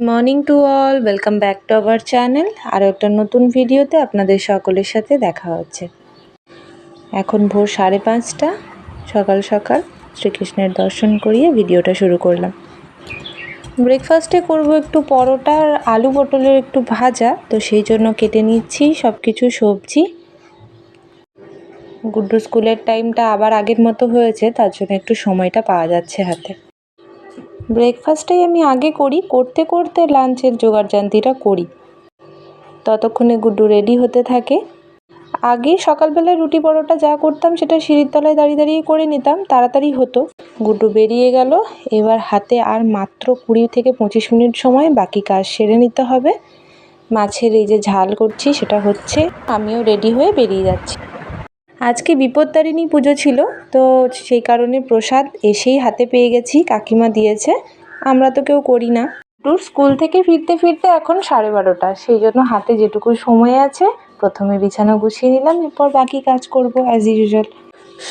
Morning to all, welcome back to our channel. আরও একটা নতুন ভিডিওতে আপনাদের সকলের সাথে দেখা হচ্ছে। এখন ভোর সাড়ে পাঁচটা, সকাল সকাল শ্রীকৃষ্ণের দর্শন করিয়ে ভিডিওটা শুরু করলাম। ব্রেকফাস্টে করব একটু পরোটা আর আলু পটলের একটু ভাজা, তো সেই জন্য কেটে নিচ্ছি সব কিছু সবজি। গুড্ডু স্কুলের টাইমটা আবার আগের মতো হয়েছে, তার জন্য একটু সময়টা পাওয়া যাচ্ছে হাতে। ব্রেকফাস্টটাই আমি আগে করি, করতে করতে লাঞ্চের জোগাড় জোগাড়জান্তিটা করি। ততক্ষণে গুড্ডু রেডি হতে থাকে। আগে সকালবেলায় রুটি পরোটা যা করতাম সেটা সিঁড়ির তলায় দাঁড়িয়ে দাঁড়িয়ে করে নিতাম, তাড়াতাড়ি হতো। গুড্ডু বেরিয়ে গেল, এবার হাতে আর মাত্র কুড়ি থেকে পঁচিশ মিনিট সময় বাকি কাজ সেরে নিতে হবে। মাছের এই যে ঝাল করছি সেটা হচ্ছে, আমিও রেডি হয়ে বেরিয়ে যাচ্ছি। আজকে বিপত্তারিণী পুজো ছিল, তো সেই কারণে প্রসাদ এসেই হাতে পেয়ে গেছি, কাকিমা দিয়েছে। আমরা তো কেউ করি না। টুর স্কুল থেকে ফিরতে ফিরতে এখন সাড়ে বারোটা, সেই জন্য হাতে যেটুকু সময় আছে, প্রথমে বিছানা গুছিয়ে নিলাম, এরপর বাকি কাজ করব অ্যাজ ইউজুয়াল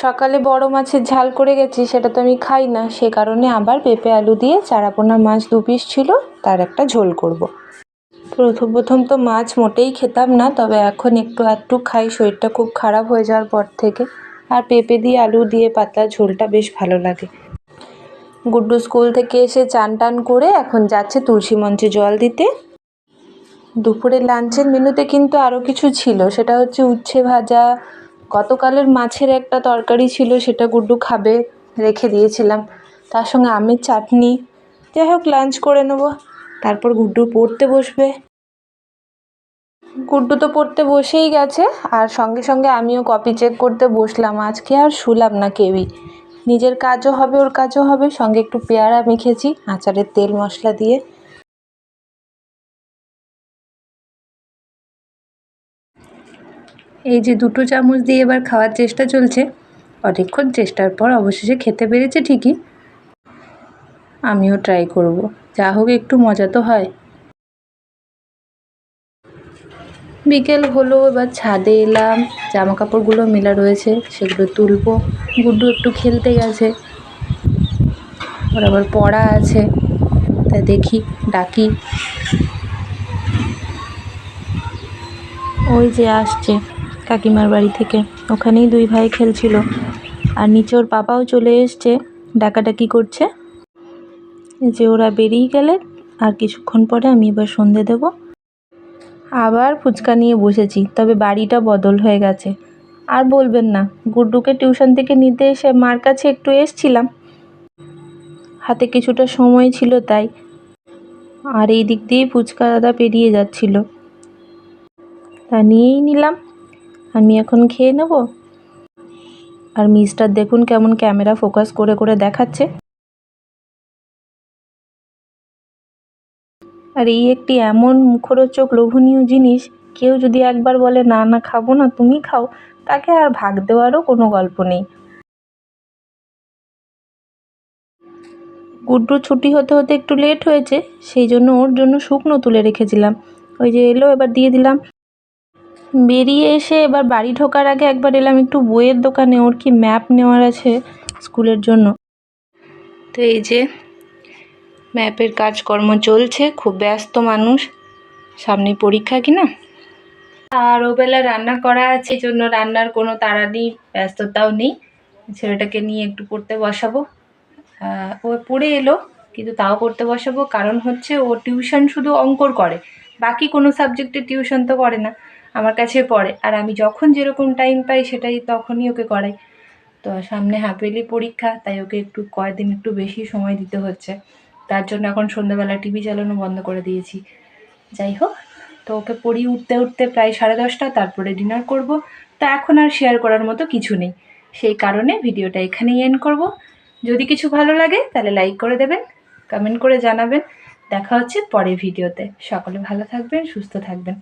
সকালে বড় মাছের ঝাল করে গেছি, সেটা তো আমি খাই না, সে কারণে আবার পেঁপে আলু দিয়ে চারাপোনা মাছ দু পিস ছিল, তার একটা ঝোল করব। প্রথম প্রথম তো মাছ মোটেই খেতাম না, তবে এখন একটু একটু খাই, শরীরটা খুব খারাপ হয়ে যাওয়ার পর থেকে। আর পেঁপে দিয়ে আলু দিয়ে পাতলা ঝোলটা বেশ ভালো লাগে। গুড্ডু স্কুল থেকে এসে চান টান করে এখন যাচ্ছে তুলসী মঞ্চে জল দিতে। দুপুরের লাঞ্চের মেনুতে কিন্তু আরও কিছু ছিল। সেটা হচ্ছে উচ্ছে ভাজা। গতকালের মাছের একটা তরকারি ছিল, সেটা গুড্ডু খাবে, রেখে দিয়েছিলাম। তার সঙ্গে আমের চাটনি। যাই হোক, লাঞ্চ করে নেব। তারপর গুড্ডু পড়তে বসবে। গুড্ডু তো পড়তে বসেই গেছে, আর সঙ্গে সঙ্গে আমিও কপি চেক করতে বসলাম। আজকে আর শুলাম না কেউই। নিজের কাজও হবে, ওর কাজও হবে। সঙ্গে একটু পেয়ারা মেখেছি, আচারের তেল মশলা দিয়ে। এই যে দুটো চামচ দিয়ে এবার খাওয়ার চেষ্টা চলছে। অনেকক্ষণ চেষ্টার পর অবশেষে খেতে পেরেছে ঠিকই। আমিও ট্রাই করব। যা হোক একটু মজা তো হয়। বিকেল হলো, এবার ছাদে এলাম। জামা কাপড়গুলো মেলা রয়েছে, সেগুলো তুলবো। গুড্ডু একটু খেলতে গেছে। ওর আবার পড়া আছে, তা দেখি, ডাকি। ওই যে আসছে কাকিমার বাড়ি থেকে। ওখানেই দুই ভাই খেলছিল। আর নিচে ওর পাপাও চলে এসছে, ডাকাডাকি করছে। যে ওরা বেরিয়ে গেলে আর কিছুক্ষণ পরে আমি এবার সন্ধে দেব। আবার ফুচকা নিয়ে বসেছি, তবে বাড়িটা বদল হয়ে গেছে। আর বলবেন না, গুড্ডুকে টিউশন থেকে নিতে এসে মার কাছে একটু এসছিলাম। হাতে কিছুটা সময় ছিল তাই। আর এই দিক দিয়েই ফুচকা দাদা পেরিয়ে যাচ্ছিল। তা নিয়েই নিলাম। আমি এখন খেয়ে নেব। আর মিস্টার দেখুন কেমন ক্যামেরা ফোকাস করে করে দেখাচ্ছে। আর এই একটি এমন মুখরোচক লোভনীয় জিনিস, কেউ যদি একবার বলে, না না, খাব না, তুমি খাও, তাকে আর ভাগ দেওয়ারও কোনো গল্প নেই। গুড্ডু ছুটি হতে হতে একটু লেট হয়েছে, সেই জন্য ওর জন্য শুকনো তুলে রেখেছিলাম। ওই যে এলো, এবার দিয়ে দিলাম। বেরিয়ে এসে এবার বাড়ি ঢোকার আগে একবার এলাম একটু বইয়ের দোকানে, ওর কি ম্যাপ নেওয়ার আছে স্কুলের জন্য। তো এই যে ম্যাপের কাজকর্ম চলছে, খুব ব্যস্ত মানুষ। সামনে পরীক্ষা কি না? আর ওবেলা রান্না করা আছে জন্য রান্নার কোনো তাড়া নেই, ব্যস্ততাও নেই। ছেলেটাকে নিয়ে একটু পড়তে বসাবো। ও পড়ে এলো, কিন্তু তাও পড়তে বসাবো। কারণ হচ্ছে ও টিউশন শুধু অঙ্কর করে, বাকি কোনো সাবজেক্টে টিউশন তো করে না, আমার কাছে পড়ে। আর আমি যখন যেরকম টাইম পাই সেটাই তখনই ওকে করাই। তো সামনে হাফ ইয়ারলি পরীক্ষা, তাই ওকে একটু কয়েকদিন একটু বেশি সময় দিতে হচ্ছে। তার জন্য এখন সন্ধ্যাবেলা টিভি চালানো বন্ধ করে দিয়েছি। যাই হোক, তো ওকে পড়িয়ে উঠতে উঠতে প্রায় সাড়ে দশটা, তারপরে ডিনার করব। তা এখন আর শেয়ার করার মতো কিছু নেই। সেই কারণে ভিডিওটা এখানেই এন্ড করব। যদি কিছু ভালো লাগে, তাহলে লাইক করে দেবেন কমেন্ট করে জানাবেন। দেখা হচ্ছে পরের ভিডিওতে। সকলে ভালো থাকবেন, সুস্থ থাকবেন।